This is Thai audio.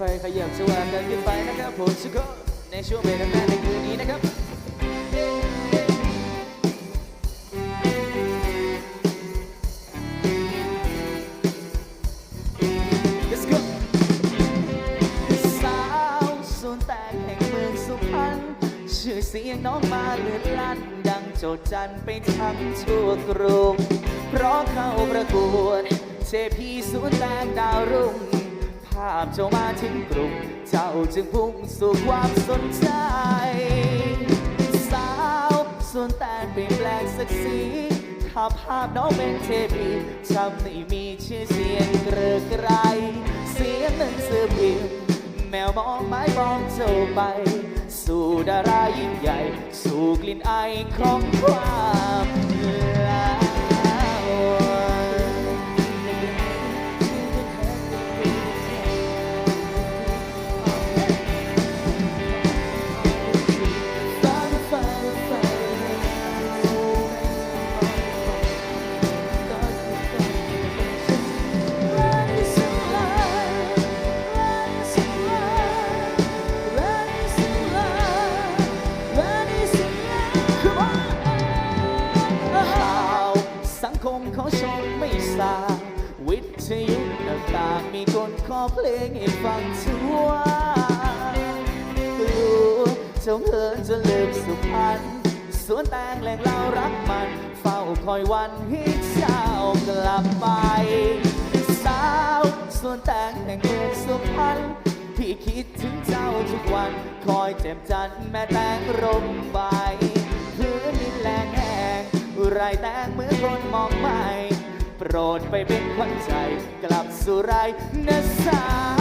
ค่อยขยับสว่างกันขึ้นไปนะครับผมทุกคนในช่วงเวลาแม่ในคืนนี้นะครับ Let's go สาวส่วนแตกแห่งเมืองสุพรรณชื่อเสียงน้องมาเลือนลั่น ดังโจดจันไปทั้งชั่วกรุงเพราะเข้าประกวดเทพีศูนแตกดาวรุ่งาพเจ้ามาถึงกรุงเจ้าจึงพุ่งสู่ความสนใจ สาวส่วนแตกเปลี่ยนแปลงสักสีถ้าภาพน้องเป็นเทพีทำให้มีชื่อเสียงเกรือกไกรเสียงหนังสือพิมพ์แมวมองไม้มองเจ้าไป สู่ดารายิ่งใหญ่ สู่กลิ่นไอของความ เขาชมไม่สาวิทยุต่างๆมีคนขอเพลงให้ฟังทั่วตัวเจ้าเพินจะลืมสุพรรณสวนแตงแหล่งเรารักมัน เฝ้าคอยวันให้เจ้ากลับไป สาวสวนแตงแห่งเมืองสุพรรณพี่คิดถึงเจ้าทุกวัน คอยเจ็บจันแม่แตงร่มใบ งไรแตงเหมือนคนมองไม่ โปรดไปเป็นขวัญใจ กลับสู่ไรนะสา